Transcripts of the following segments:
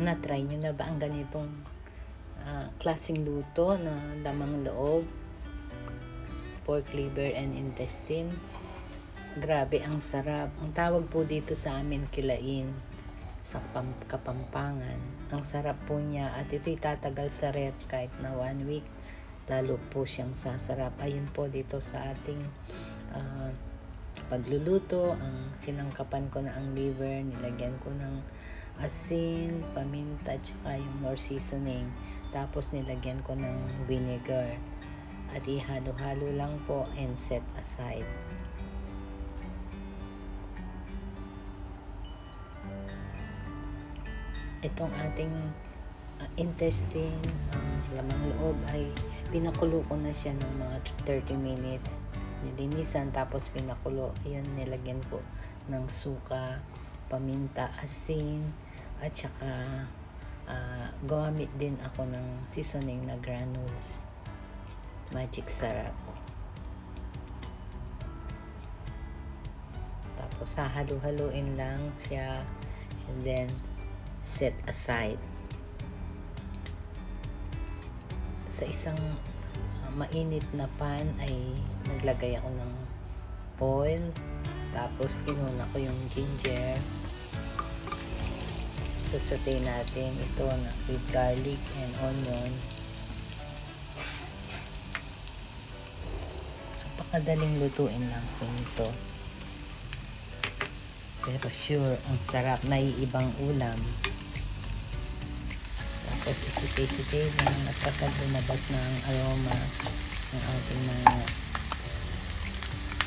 Na-try nyo na ba ang ganitong ah, klaseng luto na lamang loob? Pork liver and intestine. Grabe, ang sarap. Ang tawag po dito sa amin, kilain sa Pam- Kapampangan. Ang sarap po niya at ito'y tatagal sa ref kahit na one week. Lalo po siyang sasarap. Ayun po dito sa ating ah, pagluluto. Ang sinangkapan ko na ang liver, nilagyan ko ng asin, paminta, tsaka yung more seasoning. Tapos nilagyan ko ng vinegar. At ihalo-halo lang po and set aside. itong ating uh, intestine, uh, lamang loob ay pinakulo ko na siya ng mga 30 minutes. Nilinisan tapos pinakulo. Ayun, nilagyan ko ng suka, paminta, asin, at saka uh, gumamit din ako ng seasoning na granules. Magic sarap. Tapos hahalo-haluin lang siya and then set aside. Sa isang uh, mainit na pan ay naglagay ako ng oil. Tapos inuna ko yung ginger. Susutay natin ito na with garlic and onion. Napakadaling lutuin lang po nito. Pero sure, ang sarap na ibang ulam. Tapos isutay-sutay lang kapag lumabas na ang aroma ng ating mga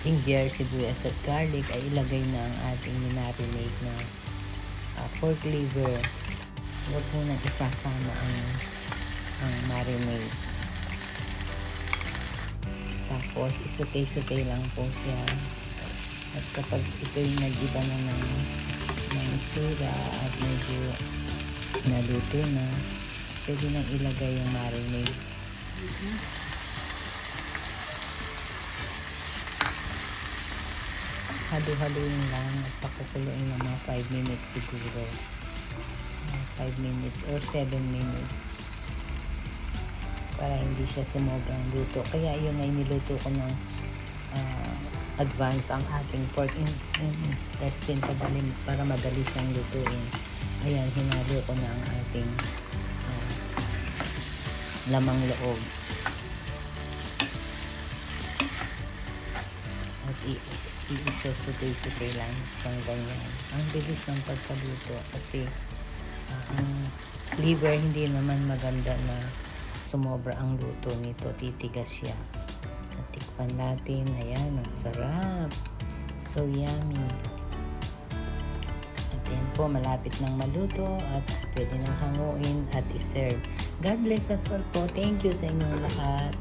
ginger, sibuyas at garlic ay ilagay na ang ating minarinate na ah, pork liver. Huwag mo nang isasama ang, ang marinade. Tapos isutay-sutay lang po siya. At kapag ito'y nag-iba na ng, ng itsura at medyo naluto na, pwede nang ilagay yung marinade. Halo-haloin lang at pakukuluin ng mga 5 minutes siguro. 5 minutes or 7 minutes para hindi siya sumobrang luto. Kaya yun ay niluto ko ng ah, advance ang ating pork in, in intestine padali, para madali siyang lutuin. Ayan, hinalo ko na ang ating ah, lamang loob. At i- iisosutay-sutay lang siyang ganyan. Ang bilis ng pagkaluto kasi ah, ang liver hindi naman maganda na sumobra ang luto nito. Titigas siya. Natikpan natin. Ayan, ang sarap. So yummy. At yan po, malapit ng maluto at pwede nang hanguin at iserve. God bless us all po. Thank you sa inyong lahat.